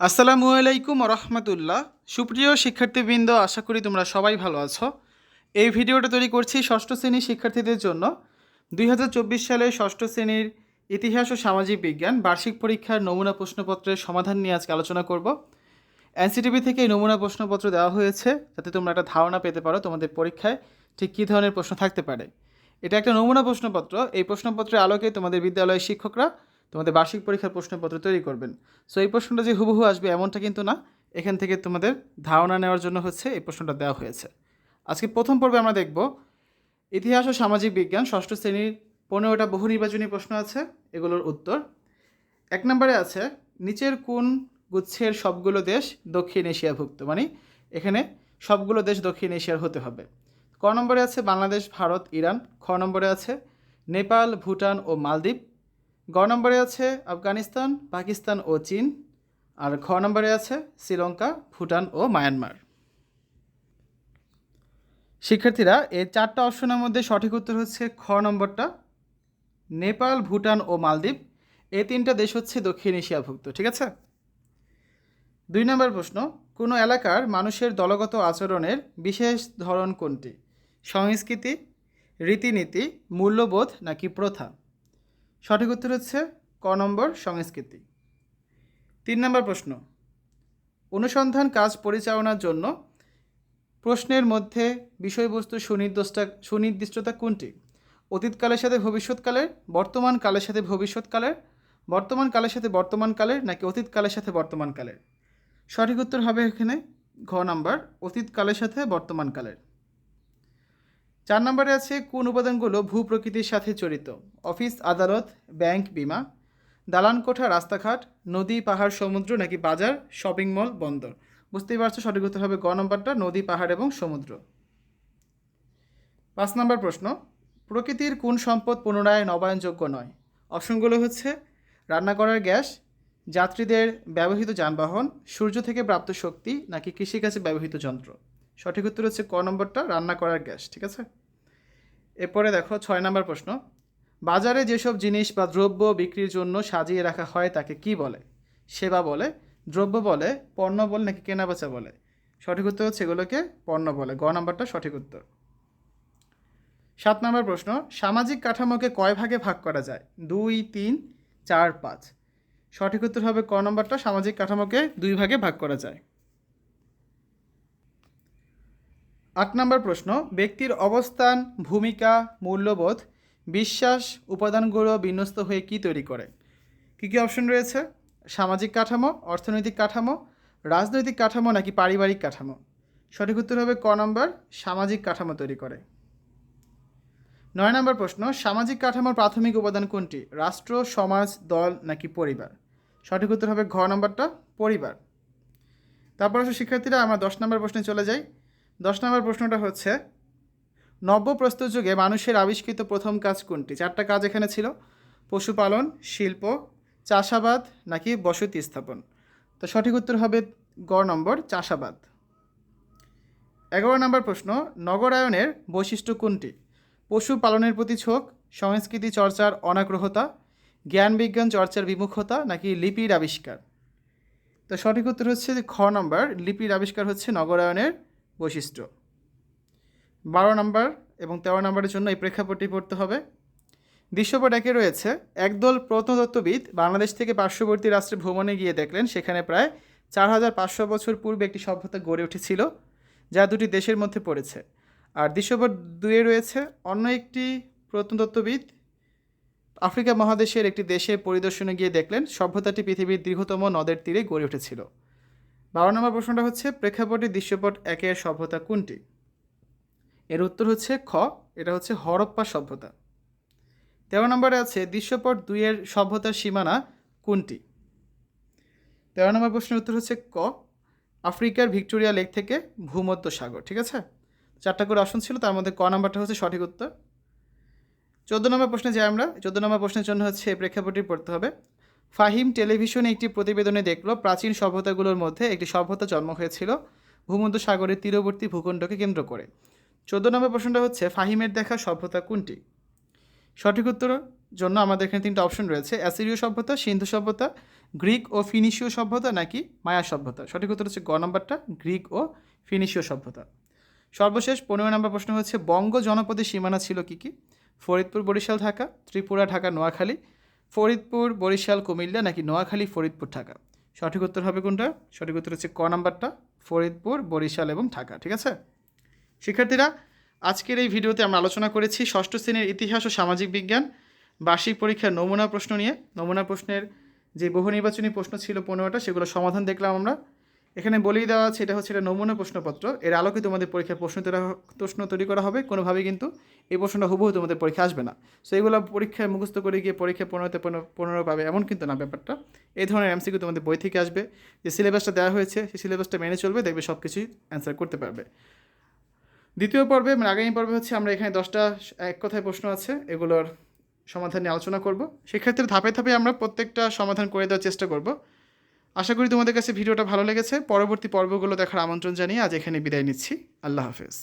আসসালামু আলাইকুম রহমতুল্লাহ সুপ্রিয় শিক্ষার্থীবৃন্দ, আশা করি তোমরা সবাই ভালো আছো। এই ভিডিওটা তৈরি করছি ষষ্ঠ শ্রেণির শিক্ষার্থীদের জন্য। দুই হাজার চব্বিশ সালে ষষ্ঠ শ্রেণির ইতিহাস ও সামাজিক বিজ্ঞান বার্ষিক পরীক্ষার নমুনা প্রশ্নপত্রের সমাধান নিয়ে আজকে আলোচনা করব। এনসিটিভি থেকে এই নমুনা প্রশ্নপত্র দেওয়া হয়েছে, যাতে তোমরা একটা ধারণা পেতে পারো তোমাদের পরীক্ষায় ঠিক কী ধরনের প্রশ্ন থাকতে পারে। এটা একটা নমুনা প্রশ্নপত্র। এই প্রশ্নপত্রের আলোকে তোমাদের বিদ্যালয়ের শিক্ষকরা তোমাদের বার্ষিক পরীক্ষার প্রশ্নপত্র তৈরি করবেন। সো এই প্রশ্নটা যে হুবহু আসবে এমনটা কিন্তু না। এখান থেকে তোমাদের ধারণা নেওয়ার জন্য হচ্ছে এই প্রশ্নটা দেওয়া হয়েছে। আজকে প্রথম পর্বে আমরা দেখব, ইতিহাস ও সামাজিক বিজ্ঞান, ষষ্ঠ শ্রেণির পনেরোটা বহু নির্বাচনী প্রশ্ন আছে, এগুলোর উত্তর। এক নম্বরে আছে, নিচের কোন গুচ্ছের সবগুলো দেশ দক্ষিণ এশিয়াভুক্ত? মানে এখানে সবগুলো দেশ দক্ষিণ এশিয়ার হতে হবে। ক নম্বরে আছে বাংলাদেশ, ভারত, ইরান। খ নম্বরে আছে, নেপাল, ভুটান ও মালদ্বীপ। গ নম্বরে আছে আফগানিস্তান, পাকিস্তান ও চীন। আর খ নম্বরে আছে শ্রীলঙ্কা, ভুটান ও মায়ানমার। শিক্ষার্থীরা, এই চারটা অপশনের মধ্যে সঠিক উত্তর হচ্ছে খ নম্বরটা। নেপাল, ভুটান ও মালদ্বীপ। এই তিনটা দেশ হচ্ছে দক্ষিণ এশিয়াভুক্ত, ঠিক আছে? দুই নম্বর প্রশ্ন, কোনো এলাকার মানুষের দলগত আচরণের বিশেষ ধরন কোনটি? সংস্কৃতি, রীতিনীতি, মূল্যবোধ নাকি প্রথা? সঠিক উত্তর হচ্ছে ক নম্বর সংস্কৃতি। তিন নম্বর প্রশ্ন। অনুসন্ধান কাজ পরিচালনার জন্য প্রশ্নের মধ্যে বিষয়বস্তু সুনির্দিষ্ট সুনির্দিষ্টতা কোনটি? অতীতকালের সাথে ভবিষ্যৎকালের, বর্তমান কালের সাথে ভবিষ্যৎকালের, বর্তমান কালের সাথে বর্তমানকালের নাকি অতীতকালের সাথে বর্তমানকালের? সঠিক উত্তর হবে এখানে ঘ নাম্বার, অতীতকালের সাথে বর্তমানকালের। চার নম্বরে আছে, কোন উপাদানগুলো ভূ প্রকৃতির সাথে জড়িত? অফিস, আদালত, ব্যাংক, বিমা। দালান কোঠা রাস্তাঘাট, নদী, পাহাড়, সমুদ্র নাকি বাজার, শপিং মল, বন্দর? বুঝতেই পারছ সঠিক উত্তর হবে গ নম্বরটা, নদী, পাহাড় এবং সমুদ্র। পাঁচ নম্বর প্রশ্ন, প্রকৃতির কোন সম্পদ পুনরায় নবায়নযোগ্য নয়? অপশনগুলো হচ্ছে, রান্না করার গ্যাস, যাত্রীদের ব্যবহৃত যানবাহন, সূর্য থেকে প্রাপ্ত শক্তি নাকি কৃষিকাজে ব্যবহৃত যন্ত্র? সঠিক উত্তর হচ্ছে ক নম্বরটা, রান্না করার গ্যাস, ঠিক আছে? এরপরে দেখো ছয় নম্বর প্রশ্ন। বাজারে যেসব জিনিস বা দ্রব্য বিক্রির জন্য সাজিয়ে রাখা হয় তাকে কি বলে? সেবা বলে, দ্রব্য বলে, পণ্য বলে নাকি কেনাবেচা বলে? সঠিক উত্তর হচ্ছে এগুলোকে পণ্য বলে। গ নম্বরটা সঠিক উত্তর। সাত নম্বর প্রশ্ন, সামাজিক কাঠামোকে কয় ভাগে ভাগ করা যায়? দুই, তিন, চার, পাঁচ। সঠিক উত্তর হবে ক নম্বরটা, সামাজিক কাঠামোকে দুই ভাগে ভাগ করা যায়। আট নম্বর প্রশ্ন, ব্যক্তির অবস্থান, ভূমিকা, মূল্যবোধ, বিশ্বাস, উপাদানগুলো বিন্যস্ত হয়ে কি তৈরি করে? কী কী অপশন রয়েছে? সামাজিক কাঠামো, অর্থনৈতিক কাঠামো, রাজনৈতিক কাঠামো নাকি পারিবারিক কাঠামো? সঠিক উত্তর হবে ক নম্বর, সামাজিক কাঠামো তৈরি করে। নয় নম্বর প্রশ্ন, সামাজিক কাঠামোর প্রাথমিক উপাদান কোনটি? রাষ্ট্র, সমাজ, দল নাকি পরিবার? সঠিক উত্তর হবে ঘ নম্বরটা, পরিবার। তারপর শিক্ষার্থীরা, আমরা দশ নম্বর প্রশ্নে চলে যাই। দশ নম্বর প্রশ্নটা হচ্ছে নব্য প্রস্তুত যুগে মানুষের আবিষ্কৃত প্রথম কাজ কোনটি? চারটা কাজ এখানে ছিল, পশুপালন, শিল্প, চাষাবাদ নাকি বসতি স্থাপন? তো সঠিক উত্তর হবে গ নম্বর, চাষাবাদ। এগারো নম্বর প্রশ্ন, নগরায়নের বৈশিষ্ট্য কোনটি? পশুপালনের প্রতি ঝোঁক, সংস্কৃতি চর্চার অনাগ্রহতা, জ্ঞান বিজ্ঞান চর্চার বিমুখতা নাকি লিপির আবিষ্কার? তো সঠিক উত্তর হচ্ছে খ নম্বর, লিপির আবিষ্কার হচ্ছে নগরায়নের বৈশিষ্ট্য। বারো নম্বর এবং তেরো নম্বরের জন্য এই প্রেক্ষাপটটি পড়তে হবে। দৃশ্যপট একে রয়েছে, একদল প্রত্নতত্ত্ববিদ বাংলাদেশ থেকে পার্শ্ববর্তী রাষ্ট্রে ভ্রমণে গিয়ে দেখলেন সেখানে প্রায় চার হাজার পাঁচশো বছর পূর্বে একটি সভ্যতা গড়ে উঠেছিল, যা দুটি দেশের মধ্যে পড়েছে। আর দৃশ্যপট দুয়ে রয়েছে, অন্য একটি প্রত্নতত্ত্ববিদ আফ্রিকা মহাদেশের একটি দেশে পরিদর্শনে গিয়ে দেখলেন সভ্যতাটি পৃথিবীর দীর্ঘতম নদের তীরে গড়ে উঠেছিল। বারো নম্বর প্রশ্নটা হচ্ছে, প্রেক্ষাপটে দৃশ্যপট একের সভ্যতা কোনটি? এর উত্তর হচ্ছে খ, এটা হচ্ছে হরপ্পা সভ্যতা। তেরো নম্বরে আছে, দৃশ্যপট দুইয়ের সভ্যতার সীমানা কোনটি? তেরো নম্বর প্রশ্নের উত্তর হচ্ছে ক, আফ্রিকার ভিক্টোরিয়া লেক থেকে ভূমধ্য সাগর, ঠিক আছে? চারটা করে আসন ছিল, তার মধ্যে ক নাম্বারটা হচ্ছে সঠিক উত্তর। চোদ্দ নম্বর প্রশ্নে যাই আমরা, চোদ্দ নম্বর প্রশ্নের জন্য হচ্ছে, প্রেক্ষাপটটি পড়তে হবে। ফাহিম টেলিভিশনে একটি প্রতিবেদনে দেখল, প্রাচীন সভ্যতাগুলোর মধ্যে একটি সভ্যতা জন্ম হয়েছিল ভূমধ্য সাগরের তীরবর্তী ভূখণ্ডকে কেন্দ্র করে। চোদ্দ নম্বর প্রশ্নটা হচ্ছে, ফাহিমের দেখা সভ্যতা কোনটি? সঠিক উত্তর জন্য আমাদের এখানে তিনটা অপশন রয়েছে, অ্যাসিরীয় সভ্যতা, সিন্ধু সভ্যতা, গ্রিক ও ফিনিশীয় সভ্যতা নাকি মায়া সভ্যতা? সঠিক উত্তর হচ্ছে গ নম্বরটা, গ্রিক ও ফিনিশীয় সভ্যতা। সর্বশেষ পনেরো নম্বর প্রশ্ন হচ্ছে, বঙ্গ জনপদের সীমানা ছিল কি কি? ফরিদপুর, বরিশাল, ঢাকা, ত্রিপুরা, ঢাকা, নোয়াখালী ফরিদপুর, বরিশাল, কুমিল্লা নাকি নোয়াখালী, ফরিদপুর, ঢাকা? সঠিক উত্তর হবে কোনটা? সঠিক উত্তর হচ্ছে ক নাম্বারটা, ফরিদপুর, বরিশাল এবং ঢাকা, ঠিক আছে? শিক্ষার্থীরা, আজকের এই ভিডিওতে আমরা আলোচনা করেছি ষষ্ঠ শ্রেণির ইতিহাস ও সামাজিক বিজ্ঞান, বার্ষিক পরীক্ষার নমুনা প্রশ্ন নিয়ে। নমুনা প্রশ্নের যে বহু নির্বাচনী প্রশ্ন ছিল পনেরোটা সেগুলো সমাধান দেখলাম আমরা। এখানে বলেই দেওয়া আছে, এটা হচ্ছে এটা নমুনা প্রশ্নপত্র। এর আলোকে তোমাদের পরীক্ষার প্রশ্ন তৈরি প্রশ্ন তৈরি করা হবে, কোনোভাবেই কিন্তু এই প্রশ্নটা হুবহু তোমাদের পরীক্ষা আসবে না। সো এগুলো পরীক্ষায় মুখস্থ করে গিয়ে পরীক্ষা পনেরোতে পনেরো পনেরো পাবে, এমন কিন্তু না ব্যাপারটা। এই ধরনের এমসিকিউ তোমাদের বই থেকে আসবে। যে সিলেবাসটা দেওয়া হয়েছে, সেই সিলেবাসটা মেনে চলবে, দেখবে সব কিছুই অ্যান্সার করতে পারবে। দ্বিতীয় পর্বে মানে আগামী পর্বে হচ্ছে আমরা এখানে দশটা এক কথায় প্রশ্ন আছে, এগুলোর সমাধান নিয়ে আলোচনা করব। সেক্ষেত্রে ধাপে ধাপে আমরা প্রত্যেকটা সমাধান করে দেওয়ার চেষ্টা করব। আশা করি তোমাদের কাছে ভিডিওটা ভালো লেগেছে। পরবর্তী পর্বগুলো দেখার আমন্ত্রণ জানিয়ে আজ এখানে বিদায় নিচ্ছি। আল্লাহ হাফেজ।